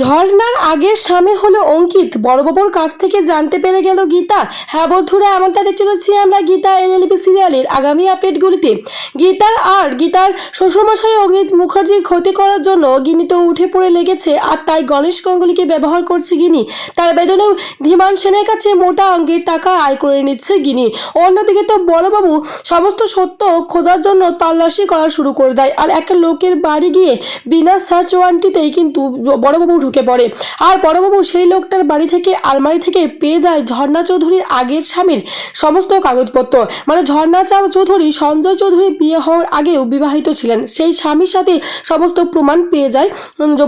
ঝর্ণার আগের স্বামী হলো অঙ্কিত। বড়বাবুর কাছ থেকে জানতে পেরে গেল গীতা। হ্যাঁ বন্ধুরা, এমনটা দেখতে পাচ্ছি আমরা গীতা এলএলবি সিরিয়ালের আগামী আপডেটগুলিতে গীতার আর গীতার শ্বশুরমশাই অগ্নিত মুখার্জির ক্ষতি করার জন্য গিনি তো উঠে পড়ে লেগেছে, আর তাই গণেশ গঙ্গুলিকে ব্যবহার করছে গিনি তার বেদনে ধীমান সেনের কাছে মোটা অঙ্কের টাকা আয় করে নিচ্ছে গিনি অন্যদিকে তো বড়বাবু সমস্ত সত্য খোঁজার জন্য তল্লাশি করা শুরু করে দেয়, আর একটা লোকের বাড়ি গিয়ে বিনা সার্চ ওয়ারেন্টিতেই কিন্তু বড়বাবু ঢুকে পড়ে। আর বড়বাবু সেই লোকটার বাড়ি থেকে আলমারি থেকে পেয়ে যায় ঝর্ণা চৌধুরীর আগের স্বামীর সমস্ত কাগজপত্র। মানে ঝর্ণা চৌধুরী সঞ্জয় চৌধুরী বিয়ে হওয়ার আগেও বিবাহিত ছিলেন। সেই স্বামীর সাথে সমস্ত প্রমাণ পেয়ে যায়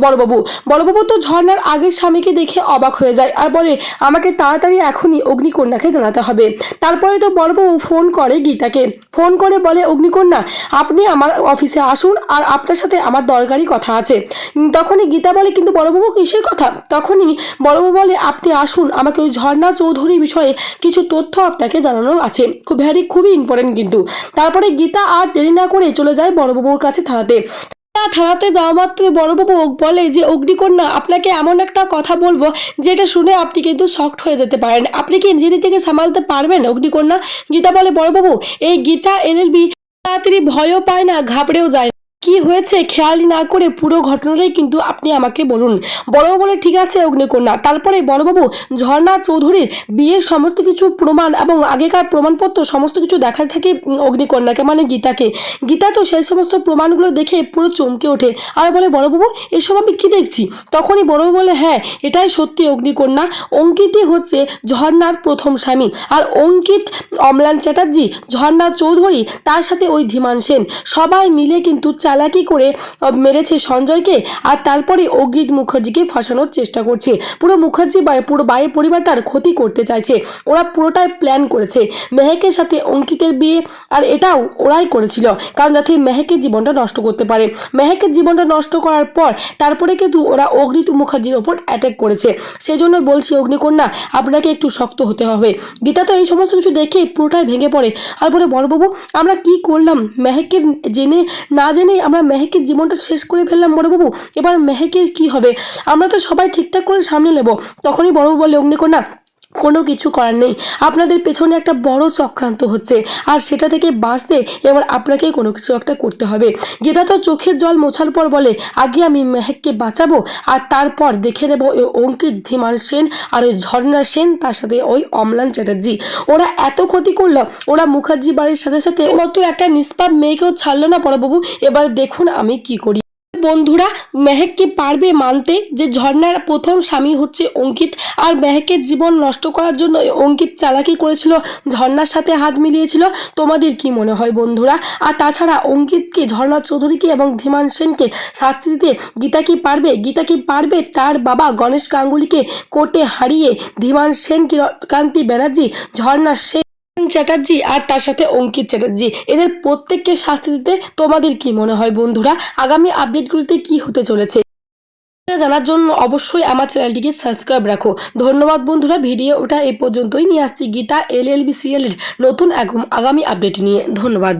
বড়বাবু। বড়বাবু তো ঝর্ণার আগের স্বামীকে দেখে অবাক হয়ে যায় আর বলে, আমাকে তাড়াতাড়ি এখনই অগ্নিকন্যাকে জানাতে হবে। তারপরে তো বড়বাবু ফোন করে গীতাকে। ফোন করে বলে, অগ্নিকন্যা, আপনি আমার অফিসে আসুন আর আপনার সাথে আমার দরকারি কথা আছে। তখনই গীতা বলে, কিন্তু বড়বাবু কিসের কথা? তখনই বড়বাবু বলে, আপনি আসুন, আমাকে ওই ঝর্ণা চৌধুরী বিষয়ে কিছু তথ্য আপনাকে জানানো আছে। খুব ভ্যারি খুবই ইম্পর্টেন্ট কিন্তু। তারপরে গীতা আর দেরি না করে চলে যায় বড়বাবুর কাছে থানাতে। থানাতে যাওয়া মাত্রই বড়বাবু বলে যে, অগ্নিকন্যা, আপনাকে এমন একটা কথা বলব যেটা শুনে আপনি কিন্তু শক্ট হয়ে যেতে পারেন আপনি কি নিজে থেকে সামালতে পারবেন, অগ্নিকন্যা গীতা বলে, বড়বাবু, এই গীতা, এলএলবি, তাড়াতাড়ি ভয়ও পায় না, ঘাবড়েও যায়। কি হয়েছে খেয়ালি না করে পুরো ঘটনাটাই কিন্তু আপনি আমাকে বলুন। বড়বাবু বলে, ঠিক আছে অগ্নিকন্যা। তারপরে বড়বাবু ঝর্ণা চৌধুরীর বিয়ের সমস্ত কিছু প্রমাণ এবং আগেকার প্রমাণপত্র সমস্ত কিছু দেখা থাকে অগ্নিকন্যাকে মানে গীতাকে। গীতা তো সেই সমস্ত প্রমাণগুলো দেখে পুরো চমকে ওঠে। আর বলে বড়বাবু এসব আমি কি দেখছি? তখনই বড়বাবু বলে হ্যাঁ এটাই সত্যি অগ্নিকন্যা। অঙ্কিতই হচ্ছে ঝর্ণার প্রথম স্বামী। আর অঙ্কিত অমলান চ্যাটার্জি, ঝর্ণা চৌধুরী, তার সাথে ওই ধীমান সেন। সবাই মিলে কিন্তু চালাকি করে মেরেছে সঞ্জয়কে আর তারপরে অগ্রিত মুখার্জিকে ফাঁসানোর চেষ্টা করছে। পুরো মুখার্জি পুরো বাইরের পরিবারটার ক্ষতি করতে চাইছে। ওরা পুরোটাই প্ল্যান করেছে। মেহেকের সাথে অঙ্কিতের বিয়ে আর এটাও ওরাই করেছিল, কারণ যাতে মেহেকের জীবনটা নষ্ট করতে পারে। মেহেকের জীবনটা নষ্ট করার পর তারপরে কিন্তু ওরা অগ্নিত মুখার্জির ওপর অ্যাটাক করেছে। সেই জন্য বলছি, অগ্নিকন্যা, আপনাকে একটু শক্ত হতে হবে। গীতা তো এই সমস্ত কিছু দেখে পুরোটাই ভেঙে পড়ে। আর বলে, বড়বাবু, আমরা কি করলাম? মেহেকের জেনে, না জেনেই আমরা মেহেকের জীবনটা শেষ করে ফেললাম বড়বাবু। এবার মেহেকের কি হবে? আমরা তো সবাই ঠিকঠাক করে সামনে নেব। তখনই বড়বাবু বলে, অগ্নিকন্যা কোনো কিছু করার নেই। আপনাদের পেছনে একটা বড় চক্রান্ত হচ্ছে, আর সেটা থেকে বাঁচতে এবার আপনাকে কোনো কিছু একটা করতে হবে। গীতা তো চোখের জল মোছার পর বলে, আগে আমি মেহেককে বাঁচাবো, আর তারপর দেখে নেব ওই অঙ্কিত ধীমান সেন আর ওই ঝর্ণা সেন তার সাথে ওই অমলান চ্যাটার্জি। ওরা এত ক্ষতি করল, ওরা মুখার্জি বাড়ির সাথে সাথে মতো একটা নিষ্পাপ মেয়েকেও ছাড়লো না পরবাবু। এবার দেখুন আমি কি করি। বন্ধুরা মেহেক কি পারবে মানতে যে ঝর্ণার প্রথম স্বামী হচ্ছে অঙ্কিত। আর মেহেকের জীবন নষ্ট করার জন্য অঙ্কিত চালাকি করেছিল, ঝর্ণার সাথে হাত মিলিয়েছিল। তোমাদের কি মনে হয় বন্ধুরা? আর তাছাড়া অঙ্কিতকে ঝর্ণা চৌধুরীকে এবং ধীমান সেনকে শাস্তি দিতে গীতা কি পারবে? গীতা কি পারবে? তার বাবা গণেশ গাঙ্গুলিকে কোর্টে হারিয়ে ধীমান সেন কান্তি ব্যানার্জি ঝর্ণা সেন চ্যাটার্জি আর তার সাথে অঙ্কিত চ্যাটার্জি। এদের প্রত্যেককে শাস্তি দিতে তোমাদের কি মনে হয় বন্ধুরা? আগামী আপডেটগুলিতে কি হতে চলেছে? জানার জন্য অবশ্যই আমার চ্যানেলটিকে সাবস্ক্রাইব রাখো। ধন্যবাদ বন্ধুরা, ভিডিও ওটা এ পর্যন্তই। নিয়ে আসছি গীতা এল এল বি সিরিয়ালের নতুন আগামী আপডেট নিয়ে। ধন্যবাদ।